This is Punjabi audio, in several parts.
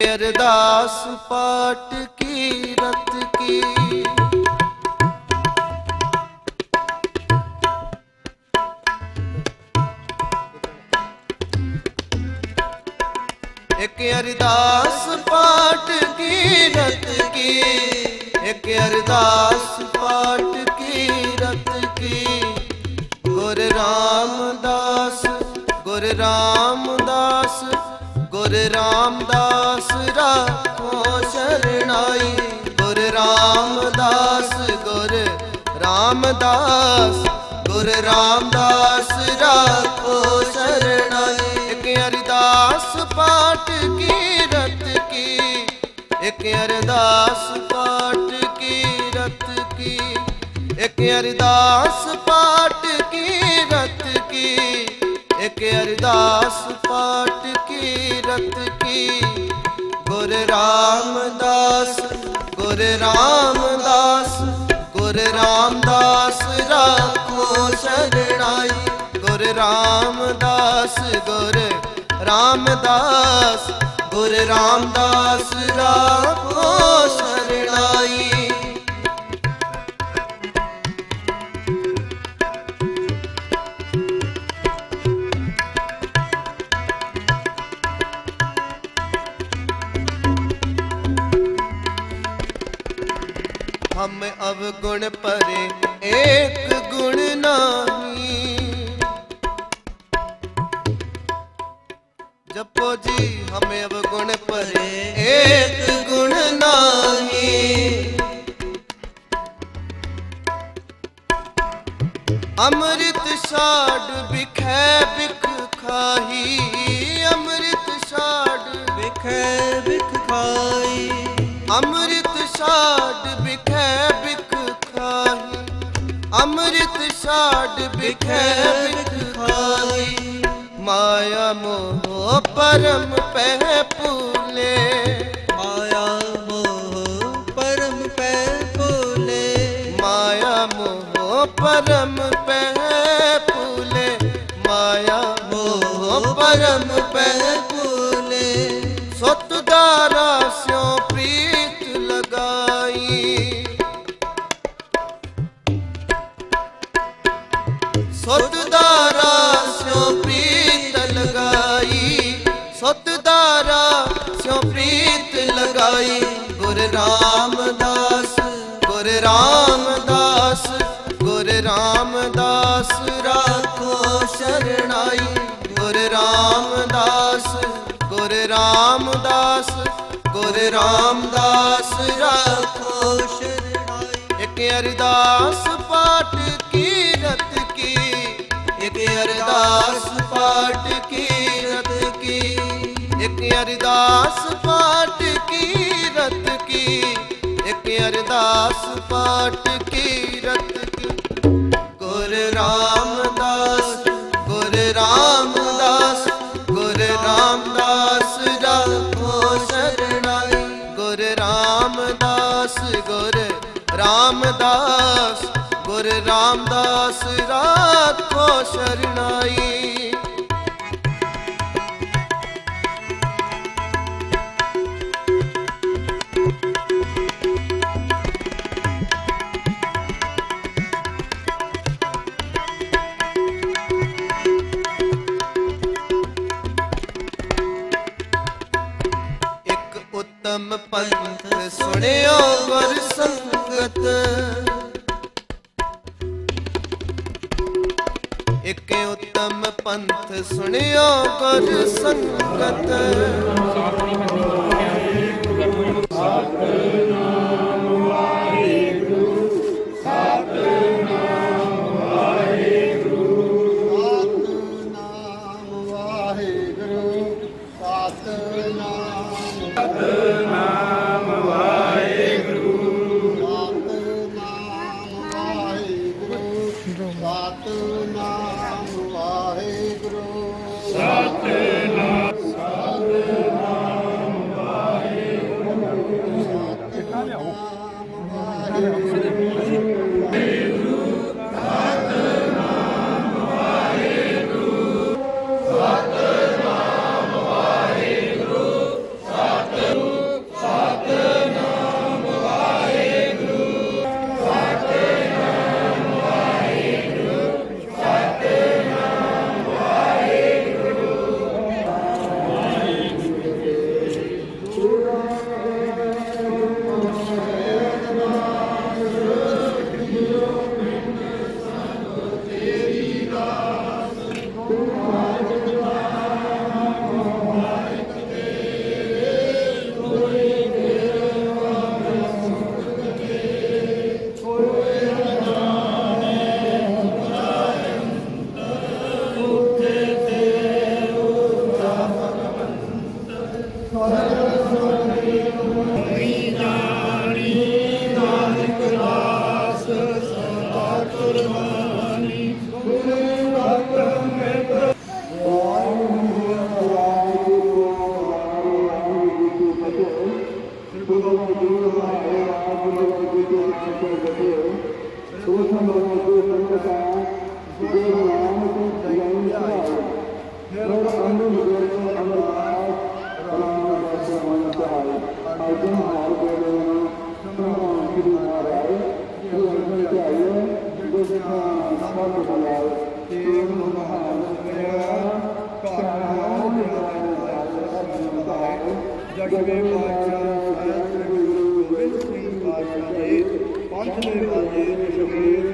ਅਰਦਾਸ ਪਾਠ ਕੀ ਰਤ ਕੀ? ਇੱਕ ਅਰਦਾਸ ਪਾਟ ਕੀ ਰਤ ਕੀ? ਇੱਕ ਅਰਦਾਸ ਪਾਟ ਕੀ ਰਤ ਕੀ? ਗੁਰ ਰਾਮਦਾਸ ਗੁਰ ਰਾਮਦਾਸ ਗੁਰ ਰਾਮਦਾਸ ਰਾਖੋ ਸ਼ਰਣਾਈ, ਗੁਰ ਰਾਮਦਾਸ ਗੁਰ ਰਾਮਦਾਸ ਗੁਰ ਰਾਮਦਾਸ ਰਾਖੋ ਸ਼ਰਣਾਈ। ਇੱਕ ਅਰਦਾਸ ਪਾਠ ਕੀ ਰਤ ਕੀ, ਇੱਕ ਅਰਦਾਸ ਪਾਠ ਕੀ ਰਤ ਕੀ, ਇੱਕ ਅਰਦਾਸ ਪਾਠ ਕੀ ਰਤ ਇੱਕ ਅਰਦਾਸ ਪਾਠ ਕੀ ਰਤ ਕੀ। ਗੁਰ ਰਾਮਦਾਸ ਗੁਰ ਰਾਮਦਾਸ ਗੁਰ ਰਾਮਦਾਸ ਰਾਖੋ ਸ਼ਰਣਾਈ। ਗੁਰ ਰਾਮਦਾਸ ਗੁਰ ਰਾਮਦਾਸ ਗੁਰ ਰਾਮਦਾਸ ਰਾਖੋ ਸ਼ਰਣਾਈ। ਗੁਣ ਪਰੇ ਏਕ ਗੁਣ ਨਾਹੀ। ਜਪੋ ਜੀ, ਹਮੇ ਅਬ ਗੁਣ ਪਰੇ ਏਕ ਗੁਣ ਨਾਹੀ। ਅੰਮ੍ਰਿਤ ਛਾੜ ਛਾੜ ਬਿਖੈ ਮਾਇਆ ਮੋਹ ਪਰਮ ਪਹਿ ਭੂਲੇ। ਸੁਤ ਦਾਰਾ ਸਿਉ ਪ੍ਰੀਤ ਲਗਾਈ। ਸੁਤ ਦਾਰਾ ਸਿਉ ਪ੍ਰੀਤ ਲਗਾਈ। ਗੁਰ ਰਾਮਦਾਸ ਗੁਰ ਰਾਮਦਾਸ ਗੁਰ ਰਾਮਦਾਸ ਰਾਖੋ ਸ਼ਰਣਾਈ। ਗੁਰ ਰਾਮਦਾਸ ਗੁਰ ਰਾਮਦਾਸ ਗੁਰ ਰਾਮਦਾਸ ਰਾਖੋ ਸ਼ਰਣਾਈ। ਇੱਕ ਅਰਦਾਸ ਪਾਠ ਅਰਦਾਸ ਪਾਠ ਕੀ ਰਤ ਕੀ। ਇੱਕ ਅਰਦਾਸ ਪਾਠ ਕੀ ਰਤ ਕੀ। ਇੱਕ ਅਰਦਾਸ ਪਾਠ ਕੀਰਤ ਕੀ। ਗੁਰ ਰਾਮਦਾਸ ਗੁਰ ਰਾਮਦਾਸ ਗੁਰ ਰਾਮਦਾਸ ਰਾਖੋ ਸ਼ਰਣਾਈ। ਗੁਰ ਰਾਮਦਾਸ ਗੁਰ ਰਾਮਦਾਸ ਗੁਰ ਰਾਮਦਾਸ ਸ਼ਰਣਾਈ ਇੱਕ ਉਤਮ ਪੰਥ ਸੁਣਿਓ ਗੁਰ ਸੰਗਤ। ਸੁਣਿਆ ਕਰ ਸੰਗਤ। ਜਗਵੇ ਪਾਤਸ਼ਾਹ ਸਹਿਬ ਗੁਰੂ ਗੋਬਿੰਦ ਸਿੰਘ ਪਾਤਸ਼ਾਹ ਜੀ ਪੰਥ ਦੇ ਵਾਜੇ ਜਗੀਰ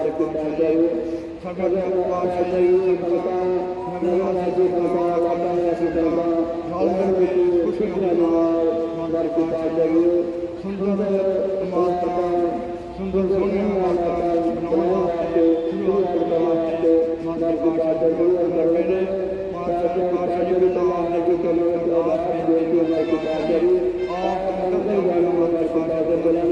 पिता जय भगवान जय भगता भगवान जी भगता माता जी भगता भगवान जी खुशी भगवान भगवान पिता जय सुंदर माता सुंदर सोनिया माता नमस्ते नमस्ते भगवान पिता जय भगवान माता जी माता जी भगवान जी भगवान पिता जय आप भगवान भगवान पिता जय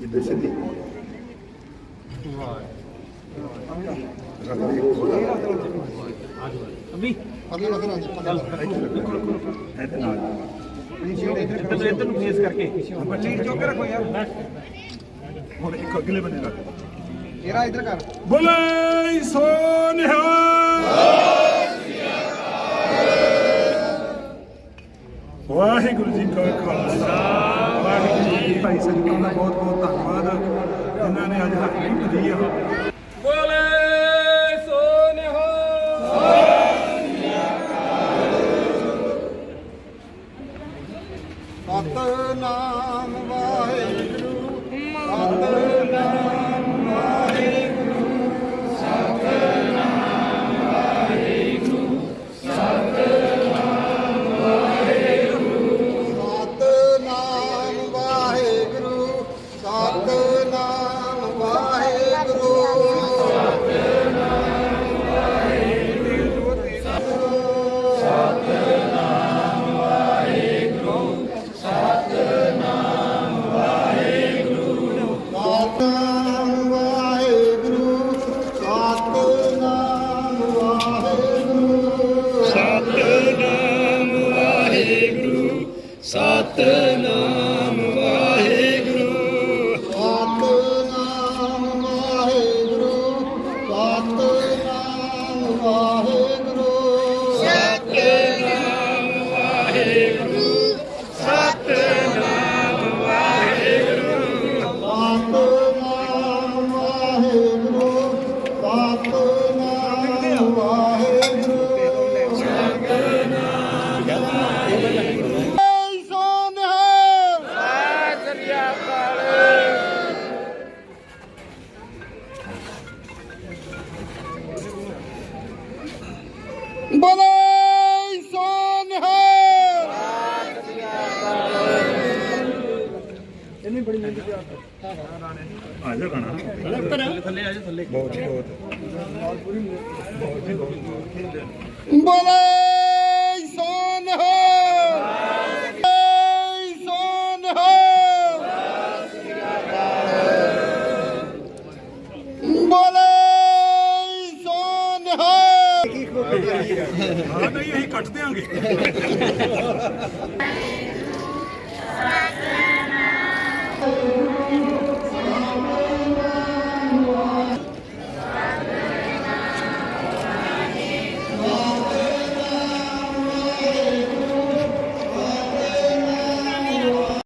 ਜਿੱਦੇ ਸਿੱਧੀ ਅਗਲੇ ਲਗਨ ਆ ਜੀ ਇਹਦੇ ਨਾਲ ਇੱਧਰ ਇੱਧਰ ਨੂੰ ਫੇਸ ਕਰਕੇ। ਬੱਚੀ ਚੁੱਕ ਰੱਖੋ ਯਾਰ। ਹੁਣ ਇੱਕ ਅਗਲੇ ਬੰਦੇ ਰੱਖ। ਤੇਰਾ ਇਧਰ ਕਰ। ਬੋਲੇ ਸੋ ਨਿਹਾਲ ਵਾਹਿਗੁਰੂ ਜੀ ਕਾ ਖਾਲਸਾ ਵਾਹਿਗੁਰੂ ਜੀ ਕੀ ਭਾਈ ਸੰਗਤਾਂ ਦਾ ਬਹੁਤ ਬਹੁਤ ਧੰਨਵਾਦ। ਜਿਨ੍ਹਾਂ ਨੇ ਅੱਜ ਹਾਜ਼ਰੀ ਭਰੀ ਆ। ਬੜੀ ਮਿਹਨਤ ਆ। ਆ ਜਾ ਖਾਣਾ ਥੱਲੇ ਆ ਜਾ ਥੱਲੇ। ਬਹੁਤ ਬਹੁਤ ਬਹੁਤ ਬਹੁਤ। ਬਲੇ Okay.